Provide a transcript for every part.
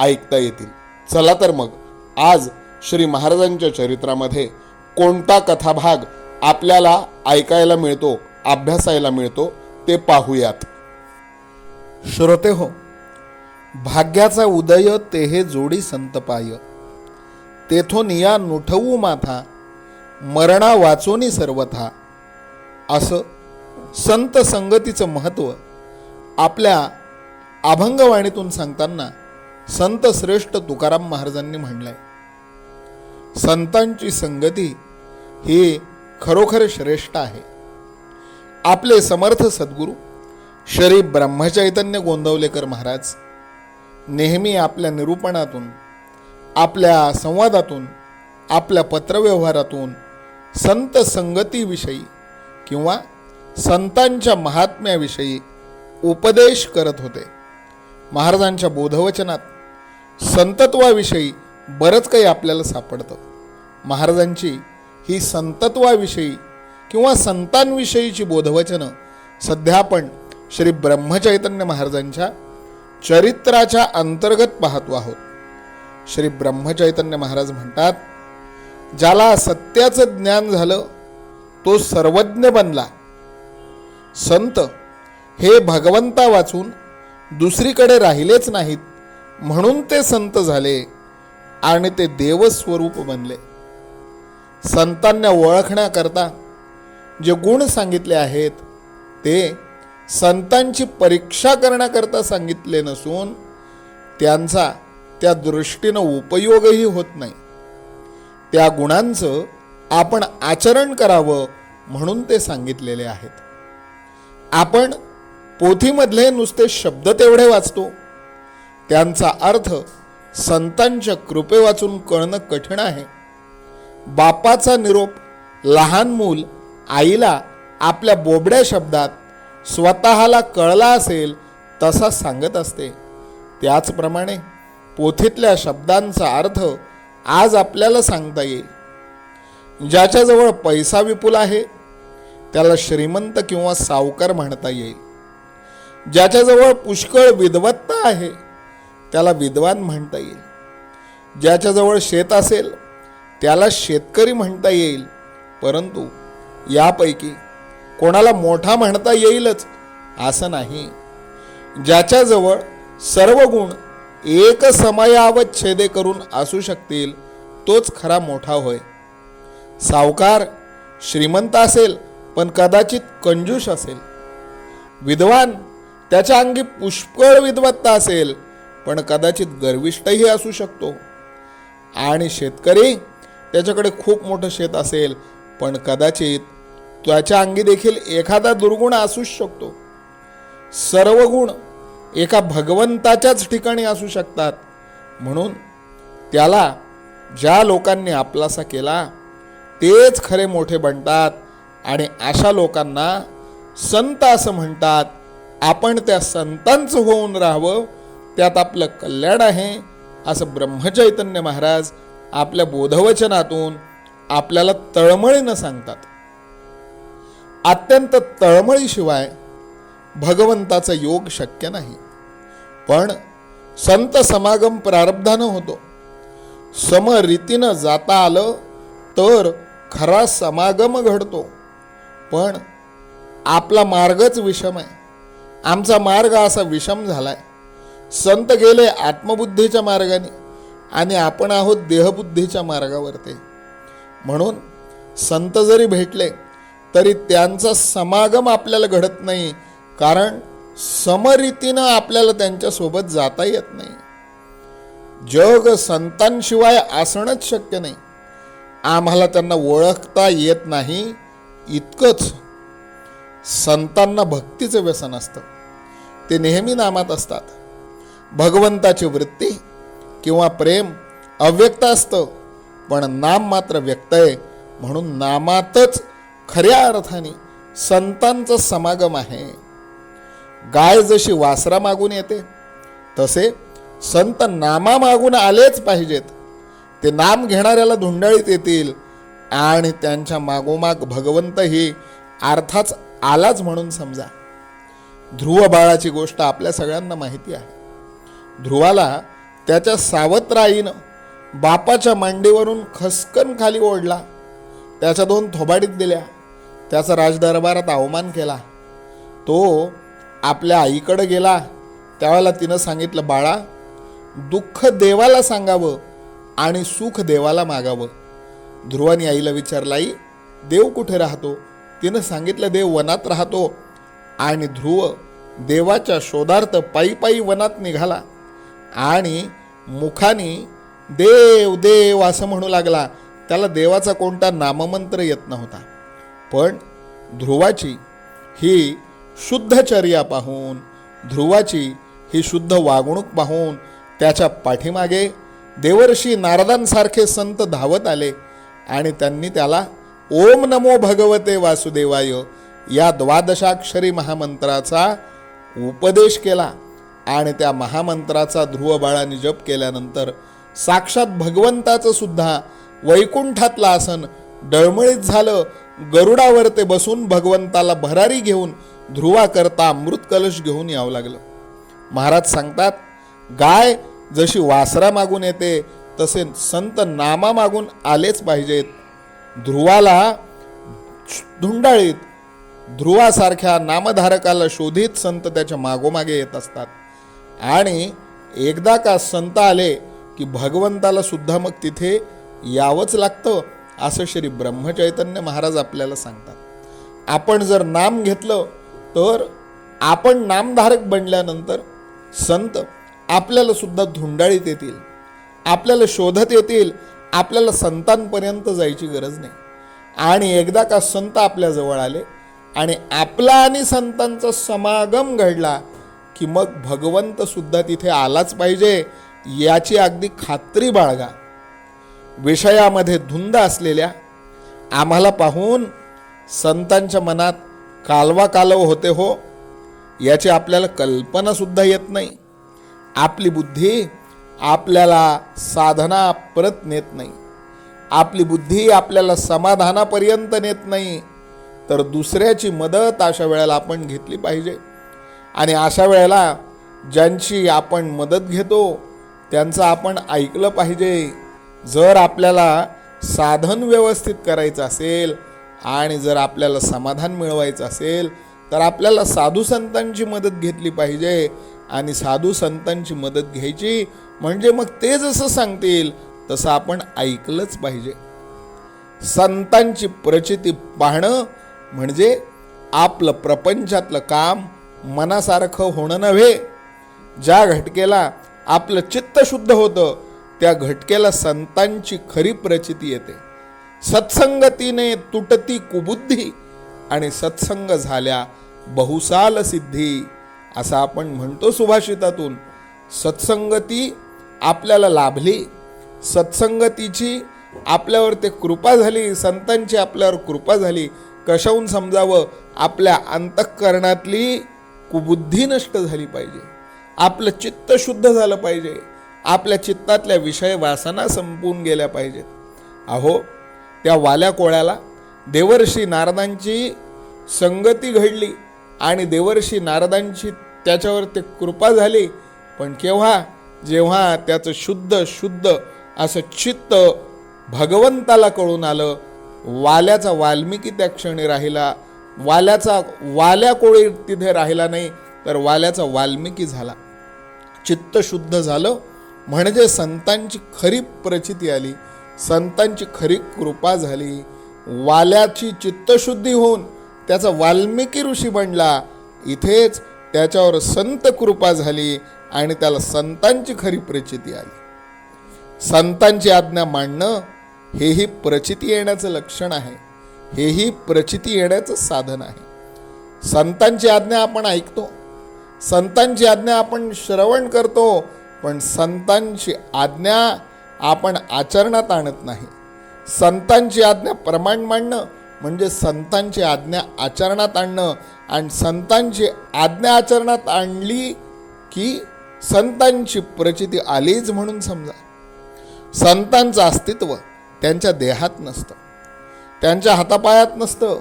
ऐकता येतील. चला तर मग आज श्री महाराजांच्या चरित्रामध्ये कोणता कथाभाग आपल्याला ऐकायला मिळतो अभ्यासायला मिळतो ते पाहूयात. श्रोते हो भाग्याचा उदय तेहे जोडी संतपाय. तेथून या नुठवू माथा मरणा वाचोनी सर्वथा. असं संत संगतीचं महत्त्व आपल्या अभंगवाणीतून सांगताना संत श्रेष्ठ तुकाराम महाराजांनी म्हणलंय संतांची संगती ही खरोखर श्रेष्ठ आहे. आपले समर्थ सद्गुरू श्री ब्रह्मचैतन्य गोंदवलेकर महाराज नेहमी आपल्या निरूपणातून आपल्या संवादातून आपल्या पत्रव्यवहारातून संत संगतीविषयी किंवा संतांच्या महात्म्याविषयी उपदेश करत होते. महाराजांच्या बोधवचनात संतत्वाविषयी बरंच काही आपल्याला सापडतं. महाराजांची ही संतत्वाविषयी किंवा संतांविषयीची बोधवचनं सध्या आपण श्री ब्रह्मचैतन्य महाराजांच्या चरित्राच्या अंतर्गत पाहतो आहोत. श्री ब्रह्मचैतन्य महाराज म्हणतात ज्याला सत्याचं ज्ञान झालं तो सर्वज्ञ बनला. संत हे भगवंता वाचून दुसरीकडे राहिलेच नाहीत. म्हणून ते संत झाले आणि ते देवस्वरूप बनले. संतांना ओळखण्याकरता जे गुण सांगितले आहेत ते संतांची परीक्षा करण्याकरता सांगितले नसून त्यांचा त्या दृष्टीनं उपयोगही होत नाही. त्या गुणांचं आपण आचरण करावं म्हणून ते सांगितलेले आहेत. आपण पोथीमधले नुसते शब्द तेवढे वाचतो. त्यांचा अर्थ संतांच्या कृपे वाचून कळणं कठीण आहे. बापाचा निरोप लहान मूल आईला आपल्या बोबड्या शब्दात स्वतःला कळला असेल तसा सांगत असते. त्याचप्रमाणे पोथीतल्या शब्दांचा अर्थ आज आपल्याला सांगता येईल. ज्याच्याजवळ पैसा विपुल आहे त्याला श्रीमंत किंवा सावकार म्हणता येईल. ज्याच्याजवळ पुष्कळ विद्वत्ता आहे त्याला विद्वान म्हणता येईल. ज्याच्याजवळ शेत असेल त्याला शेतकरी म्हणता येईल. परंतु यापैकी कोणाला मोठा म्हणता येईलच असं नाही. ज्याच्याजवळ सर्व गुण एक समयावत छेदे करून असू शकतील तोच खरा मोठा होय. सावकार श्रीमंत असेल पण कदाचित कंजूष असेल. विद्वान त्याच्या अंगी पुष्कळ विद्वत्ता असेल पण कदाचित गर्विष्टही असू शकतो. आणि शेतकरी त्याच्याकडे खूप मोठं शेत असेल पण कदाचित त्याच्या अंगी देखील एखादा दुर्गुण असूच शकतो. सर्व गुण एका भगवंताच्याच ठिकाणी असू शकतात. म्हणून त्याला ज्या लोकांनी आपलासा केला तेच खरे मोठे बनतात आणि अशा लोकांना संत असं म्हणतात आपण त्या संतांचं होऊन राहावं त्यात आपलं कल्याण आहे असं ब्रह्मचैतन्य महाराज आपल्या बोधवचनातून आपल्याला तळमळीनं सांगतात. अत्यंत तळमळीशिवाय भगवंताचा योग शक्य नाही. पण संत समागम प्रारब्धानं होतो. समरीतीनं जाता आलं तर खरा समागम घडतो. पण आपला मार्गच विषम आहे. आमचा मार्ग असा विषम झालाय. संत गेले आत्मबुद्धीच्या मार्गाने आणि आपण आहोत देहबुद्धीच्या मार्गावरती. म्हणून संत जरी भेटले तरी त्यांचा समागम आपल्याला घडत नाही कारण समरीतीनं आपल्याला त्यांच्यासोबत जाता येत नाही. जग संतांशिवाय असणंच शक्य नाही. आम्हाला त्यांना ओळखता येत नाही इतकंच. संतांना भक्तीचं व्यसन असतं. ते नेहमी नामात असतात. भगवंताची वृत्ती किंवा प्रेम अव्यक्त असतं पण नाम मात्र व्यक्त आहे. म्हणून नामातच खऱ्या अर्थाने संतांचं समागम आहे. गाय जशी वासरा मागून येते तसे संत नामा मागून आलेच पाहिजेत. ते नाम घेणाऱ्याला धुंडाळीत येतील आणि त्यांच्या मागोमाग भगवंतही अर्थाच आलाच म्हणून समजा. ध्रुव बाळाची गोष्ट आपल्या सगळ्यांना माहिती आहे. ध्रुवाला त्याच्या सावत्राईनं बापाच्या मांडीवरून खसकन खाली ओढला. त्याच्या दोन थोबाडीत दिल्या. त्याचा राजदरबारात अवमान केला. तो आपल्या आईकडं गेला. त्यावेळेला तिनं सांगितलं बाळा दुःख देवाला सांगावं आणि सुख देवाला मागावं. ध्रुवानी आईला विचारला आई देव कुठे राहतो? तिनं सांगितलं देव वनात राहतो. आणि ध्रुव देवाच्या शोधार्थ पायी पायी वनात निघाला. आणि मुखाने देव देव असं म्हणू लागला. त्याला देवाचा कोणता नाममंत्र येत नव्हता. पण ध्रुवाची ही शुद्धचर्या पाहून ध्रुवाची ही शुद्ध वागणूक पाहून त्याच्या पाठीमागे देवर्षी नारदांसारखे संत धावत आले आणि त्यांनी त्याला ओम नमो भगवते वासुदेवाय या द्वादशाक्षरी महामंत्राचा उपदेश केला. आणि त्या महामंत्राचा ध्रुव बाळाने जप केल्यानंतर साक्षात भगवंताचं सुद्धा वैकुंठातलं आसन डळमळीत झालं. गरुडावर ते बसून भगवंताला भरारी घेऊन ध्रुवाकरता अमृत कलश घेऊन यावं लागलं. महाराज सांगतात गाय जशी वासरा मागून येते तसे संत नामा मागून आलेच पाहिजेत. ध्रुवाला धुंडाळीत ध्रुवासारख्या नामधारकाला शोधित संत त्याच्या मागोमागे येत असतात. आणि एकदा का संत आले की भगवंताला सुद्धा मग तिथे यावंच लागतं असं श्री ब्रह्मचैतन्य महाराज आपल्याला सांगतात. आपण जर नाम घेतलं तर आपण नामधारक बनल्यानंतर संत आपल्याला सुद्धा धुंडाळीत येतील आपल्याला शोधत येतील आपल्याला संतांपर्यंत जायची गरज नाही. आणि एकदा का संत आपल्याजवळ आले आणि आपला आणि संतांचा समागम घडला की मग भगवंत सुद्धा तिथे आलाच पाहिजे याची अगदी खात्री बाळगा. विषयामध्ये धुंद असलेल्या आम्हाला पाहून संतांच्या मनात कालवा कालव होते हो याची आपल्याला कल्पनासुद्धा येत नाही. आपली बुद्धी आपल्याला साधना परत नेत नाही. आपली बुद्धी आपल्याला समाधानापर्यंत नेत नाही. तर दुसऱ्याची मदत अशा वेळेला आपण घेतली पाहिजे. आणि अशा वेळेला ज्यांची आपण मदत घेतो त्यांचं आपण ऐकलं पाहिजे. जर आपल्याला साधन व्यवस्थित करायचं असेल आणि जर आपल्याला समाधान मिळवायचं असेल तर आपल्याला साधू संतांची मदत घेतली पाहिजे. आणि साधू संतांची मदत घ्यायची म्हणजे मग ते जसं सांगतील तसं आपण ऐकलंच पाहिजे. संतांची प्रचिती पाहणं म्हणजे आपलं प्रपंचातलं काम मनासारखं होणं नव्हे. ज्या घटकेला आपलं चित्त शुद्ध होतं त्या घटकेला संतांची खरी प्रचिती येते. सत्संगतीने तुटती कुबुद्धी आणि सत्संग झाल्या बहुसाल सिद्धी असं आपण म्हणतो सुभाषितातून. सत्संगती आपल्याला लाभली. सत्संगतीची आपल्यावर ते कृपा झाली संतांची आपल्यावर कृपा झाली. कशाहून समजावं? आपल्या अंतःकरणातली कुबुद्धी नष्ट झाली पाहिजे. आपलं चित्त शुद्ध झालं पाहिजे. आपल्या चित्तातल्या विषय वासना संपून गेल्या पाहिजेत. अहो त्या वाल्या कोळ्याला देवर्षी नारदांची संगती घडली आणि देवर्षी नारदांची त्याच्यावर ते कृपा झाली. पण केव्हा? जेव्हा त्याचं शुद्ध शुद्ध असं चित्त भगवंताला कळून आलं वाल्याचा वाल्मिकी त्या क्षणी राहिला वाल्याचा वाल्या कोळी तिथे राहिला नाही तर वाल्याचा वाल्मिकी झाला. चित्त शुद्ध झालं म्हणजे संतांची खरी प्रचिती आली संतांची खरी कृपा झाली. वाल्याची चित्तशुद्धी होऊन त्याचा वाल्मिकी ऋषी बनला. इथेच त्याच्यावर संत कृपा झाली आणि त्याला संतांची खरी प्रचिती आली. संतांची आज्ञा मांडणं हेही प्रचिती येण्याचं लक्षण आहे. हेही प्रचिती येण्याचं साधन आहे. संतांची आज्ञा आपण ऐकतो. संतांची आज्ञा आपण श्रवण करतो पण संतांची आज्ञा आपण आचरणात आणत नाही. संतांची आज्ञा प्रमाण मांडणं म्हणजे संतांची आज्ञा आचरणात आणणं आणि संतांची आज्ञा आचरणात आणली की संतांची प्रचिती आलीच म्हणून समजा. संतांचं अस्तित्व त्यांच्या देहात नसतं. त्यांच्या हातापायात नसतं.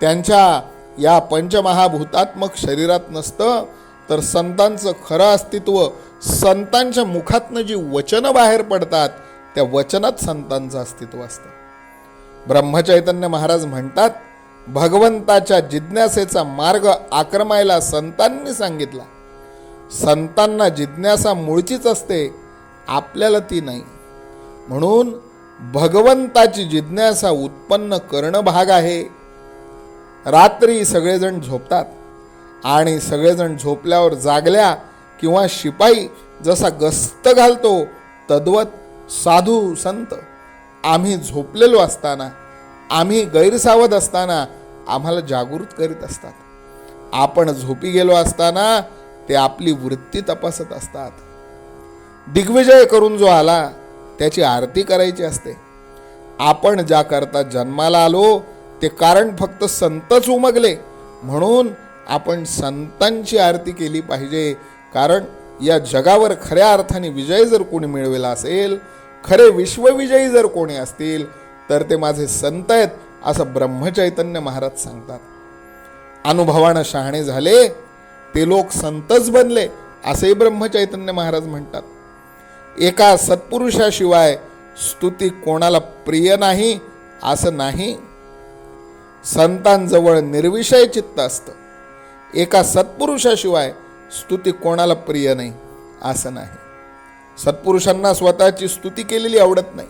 त्यांच्या या पंचमहाभूतात्मक शरीरात नसतं. तर संतांचं खरं अस्तित्व संतांच्या मुखातनं जी वचनं बाहेर पडतात त्या वचनात संतांचं अस्तित्व असतं. ब्रह्मचैतन्य महाराज म्हणतात भगवंताच्या जिज्ञासेचा मार्ग आक्रमायला संतांनी सांगितला. संतांना जिज्ञासा मूळचीच असते आपल्याला ती नाही. म्हणून भगवंताची जिज्ञासा उत्पन्न करणं भाग आहे. रात्री सगळेजण झोपतात आणि सगळेजण झोपल्यावर जागल्या किंवा शिपाई जसा गस्त घालतो तद्वत साधू संत. आम्ही झोपलेलो असताना आम्ही गैरसावध असताना आम्हाला जागृत करीत असतात. आपण झोपी गेलो असताना ते आपली वृत्ती तपासत असतात. दिग्विजय करून जो आला त्याची आरती करायची असते. आपण ज्या करता जन्माला आलो ते कारण फक्त संतच उमगले. म्हणून आपण संतांची आरती केली पाहिजे. कारण या जगावर खऱ्या अर्थाने विजय जर कोणी मिळविला असेल खरे विश्वविजयी जर कोणी असतील तर ते माझे संत आहेत असं ब्रह्मचैतन्य महाराज सांगतात. अनुभवानं शहाणे झाले ते लोक संतच बनले असेही ब्रह्मचैतन्य महाराज म्हणतात. एका सत्पुरुषाशिवाय स्तुती कोणाला प्रिय नाही असं नाही. संतांजवळ निर्विषय चित्त असतं. एका सत्पुरुषाशिवाय स्तुती कोणाला प्रिय नाही असं नाही. सत्पुरुषांना स्वतःची स्तुती केलेली आवडत नाही.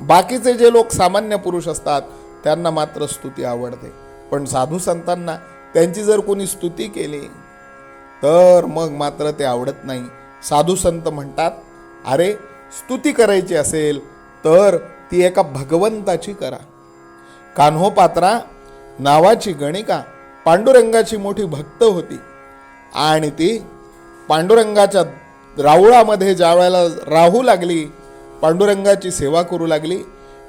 बाकीचे जे लोक सामान्य पुरुष असतात त्यांना मात्र स्तुती आवडते. पण साधू संतांना त्यांची जर कोणी स्तुती केली तर मग मात्र ते आवडत नाही. साधू संत म्हणतात अरे स्तुती करायची असेल तर ती एका भगवंताची करा. कान्होपात्रा नावाची गणिका पांडुरंगाची मोठी भक्त होती. आणि ती पांडुरंगाच्या राऊळामध्ये ज्या वेळेला राहू लागली पांडुरंगाची सेवा करू लागली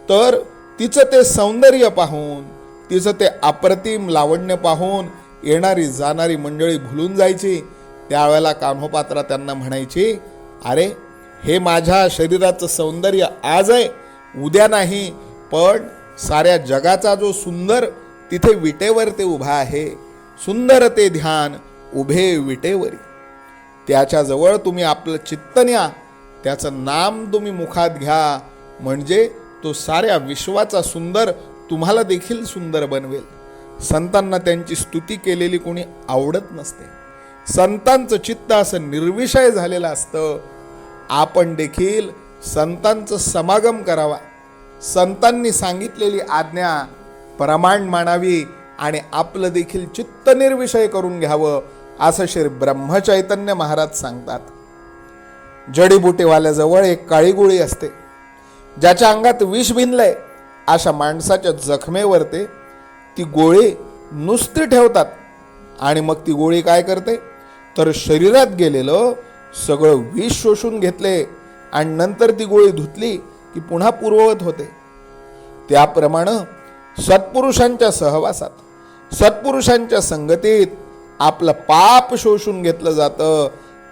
तर तिचं ते सौंदर्य पाहून तिचं ते अप्रतिम लावण्य पाहून येणारी जाणारी मंडळी भुलून जायची. त्यावेळेला कान्होपात्रा त्यांना म्हणायची अरे हे माझ्या शरीराचं सौंदर्य आज आहे. उद्या नाही पण साऱ्या जगाचा जो सुंदर तिथे विटेवर ते उभा आहे सुंदर ते ध्यान उभे विटेवरी. त्याच्याजवळ तुम्ही आपलं चित्त न्या त्याचं नाम तुम्ही मुखात घ्या म्हणजे तो साऱ्या विश्वाचा सुंदर तुम्हाला देखील सुंदर बनवेल. संतांना त्यांची स्तुती केलेली कोणी आवडत नसते. संतांचं चित्त असं निर्विषय झालेलं असतं आपण देखील संतांचं समागम करावा. संतांनी सांगितलेली आज्ञा प्रमाण मानावी आणि आपलं देखील चित्त निर्विषय करून घ्यावं असं श्री ब्रह्मचैतन्य महाराज सांगतात. जडीबुटीवाल्याजवळ एक काळी गोळी असते. ज्याच्या अंगात विष भिनलंय अशा माणसाच्या जखमेवर ते ती गोळी नुसती ठेवतात. आणि मग ती गोळी काय करते? तर शरीरात गेलेलं सगळं विष शोषून घेतले आणि नंतर ती गोळी धुतली की पुन्हा पूर्ववत होते. त्याप्रमाणे सत्पुरुषांच्या सहवासात सत्पुरुषांच्या संगतीत आपलं पाप शोषून घेतलं जातं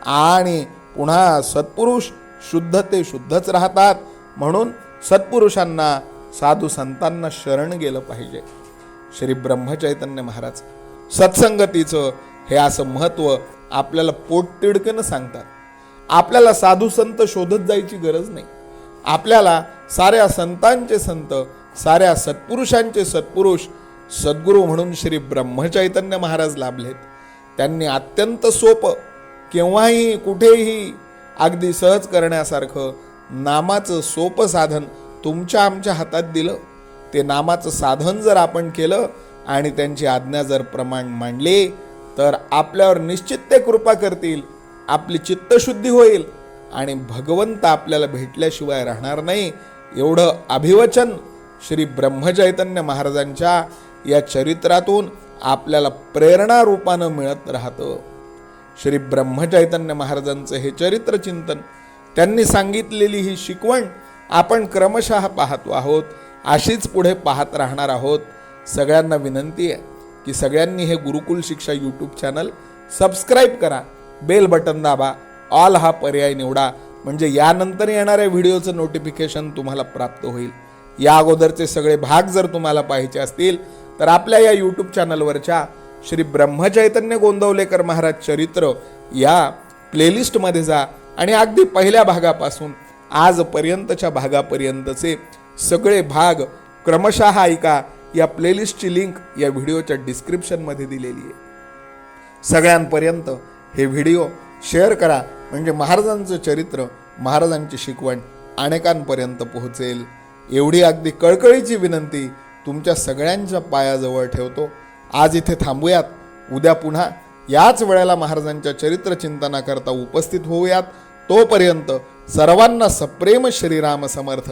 आणि पुन्हा सत्पुरुष शुद्ध ते शुद्धच राहतात म्हणून सत्पुरुषांना साधू संतांना शरण गेलं पाहिजे. श्री ब्रह्मचैतन्य महाराज सत्संगतीचं हे असं महत्त्व आपल्याला पोटतिडकनं सांगतात. आपल्याला साधू संत शोधत जायची गरज नाही. आपल्याला साऱ्या संतांचे संत साऱ्या सत्पुरुषांचे सत्पुरुष सद्गुरू म्हणून श्री ब्रह्मचैतन्य महाराज लाभलेत. त्यांनी अत्यंत सोपं केव्हाही कुठेही अगदी सहज करण्यासारखं नामाचं सोपं साधन तुमच्या आमच्या हातात दिलं. ते नामाचं साधन जर आपण केलं आणि त्यांची आज्ञा जर प्रमाण मांडले तर आपल्यावर निश्चित ते कृपा करतील आपली चित्तशुद्धी होईल आणि भगवंत आपल्याला भेटल्याशिवाय राहणार नाही एवढं अभिवचन श्री ब्रह्मचैतन्य महाराजांच्या या चरित्रातून आपल्याला प्रेरणा रूपानं मिळत राहतं. श्री ब्रह्मचैतन्य महाराजांचं हे चरित्र चिंतन त्यांनी सांगितलेली ही शिकवण आपण क्रमशः पाहतो आहोत अशीच पुढे पाहत राहणार आहोत. सगळ्यांना विनंती आहे. की सगळ्यांनी हे Gurukul Shiksha YouTube channel subscribe करा बेल बटन दाबा ऑल हा पर्याय निवडा. म्हणजे यानंतर येणाऱ्या व्हिडिओचं नोटिफिकेशन तुम्हाला प्राप्त होईल. या अगोदरचे सगळे भाग जर तुम्हाला पाहायचे असतील तर आपल्या या यूट्यूब चॅनलवरच्या श्री ब्रह्मचैतन्य गोंदवलेकर महाराज चरित्र या प्लेलिस्टमध्ये जा आणि अगदी पहिल्या भागापासून आजपर्यंतच्या भागापर्यंतचे सगळे भाग क्रमशः ऐका. या प्लेलिस्टची लिंक या व्हिडिओच्या डिस्क्रिप्शनमध्ये दिलेली आहे. सगळ्यांपर्यंत हे व्हिडिओ शेअर करा. म्हणजे महाराजांचं चरित्र महाराजांची शिकवण अनेकांपर्यंत पोहोचेल. एवढी अगदी कळकळीची विनंती तुमच्या सगळ्यांच्या पायाजवळ ठेवतो. आज इथे थांबूयात. उद्या पुन्हा याच वेळेला महाराजांच्या चरित्र चिंतनाकरता उपस्थित होऊयात. तोपर्यंत सर्वांना सप्रेम श्रीराम समर्थ.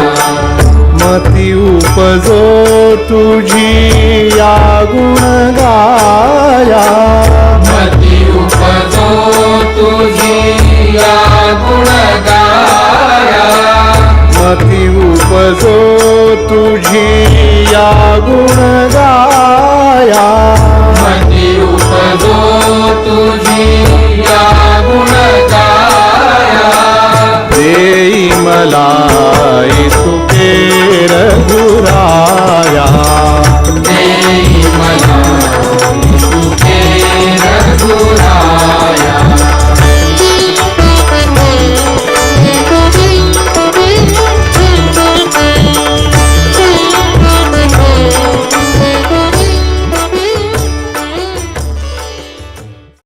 मती उपजो तुझी या गुण गाया मती उपजो तुझी या गुणगाया. मती उपजो तुझी या गुण